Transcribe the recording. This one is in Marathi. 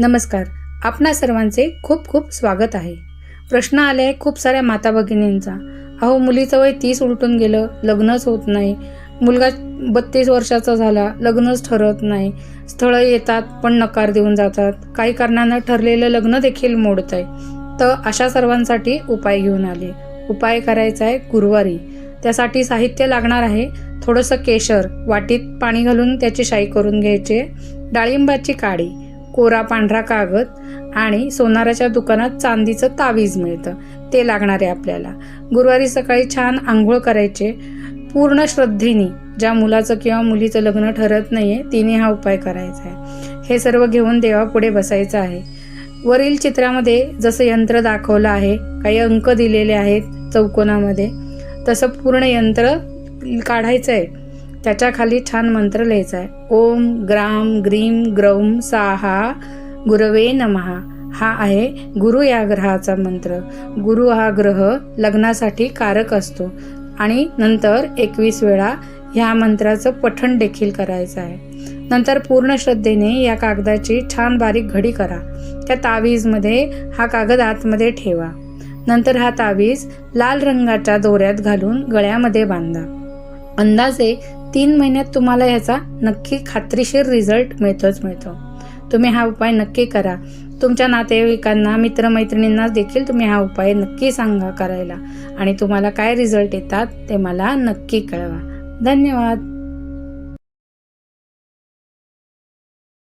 नमस्कार. आपणा सर्वांचे खूप खूप स्वागत आहे. प्रश्न आले आहे खूप साऱ्या माता भगिनींचा. अहो मुलीचं वय तीस उलटून गेलं लग्नच होत नाही. मुलगा बत्तीस वर्षाचा झाला लग्नच ठरत नाही. स्थळं येतात पण नकार देऊन जातात. काही कारणानं ठरलेलं लग्न देखील मोडत आहे तर अशा सर्वांसाठी उपाय घेऊन आले. उपाय करायचा आहे गुरुवारी. त्यासाठी साहित्य लागणार आहे. थोडंसं केशर वाटीत पाणी घालून त्याची शाई करून घ्यायची. डाळिंबाची काडी. कोरा पांढरा कागद आणि सोनाराच्या दुकानात चांदीचं तावीज मिळतं. ते लागणार आहे आपल्याला. गुरुवारी सकाळी छान आंघोळ करायचे. पूर्ण श्रद्धेने ज्या मुलाचं किंवा मुलीचं लग्न ठरत नाही आहे तिने हा उपाय करायचा आहे. हे सर्व घेऊन देवापुढे बसायचं आहे. वरील चित्रामध्ये जसं यंत्र दाखवलं आहे काही अंक दिलेले आहेत चौकोनामध्ये तसं पूर्ण यंत्र काढायचं आहे त्याच्याखाली छान मंत्र लिहायचा आहे ओम ग्राम ग्रीम ग्रौम साहा गुरवे नमहा. हा आहे गुरु या ग्रहाचा मंत्र. गुरु हा ग्रह लग्नासाठी कारक असतो. आणि नंतर एकवीस वेळा ह्या मंत्राचं पठण देखील करायचं आहे नंतर पूर्ण श्रद्धेने या कागदाची छान बारीक घडी करा. त्या तावीजमध्ये हा कागद आतमध्ये ठेवा. नंतर हा तावीज लाल रंगाच्या दोऱ्यात घालून गळ्यामध्ये बांधा. अंदाजे तीन महिन्यात तुम्हाला ह्याचा नक्की खात्रीशीर रिझल्ट मिळतोच मिळतो. तुम्ही हा उपाय नक्की करा. तुमच्या नातेवाईकांना मित्रमैत्रिणींना देखील तुम्ही हा उपाय नक्की सांगा करायला. आणि तुम्हाला काय रिझल्ट येतात ते मला नक्की कळवा. धन्यवाद.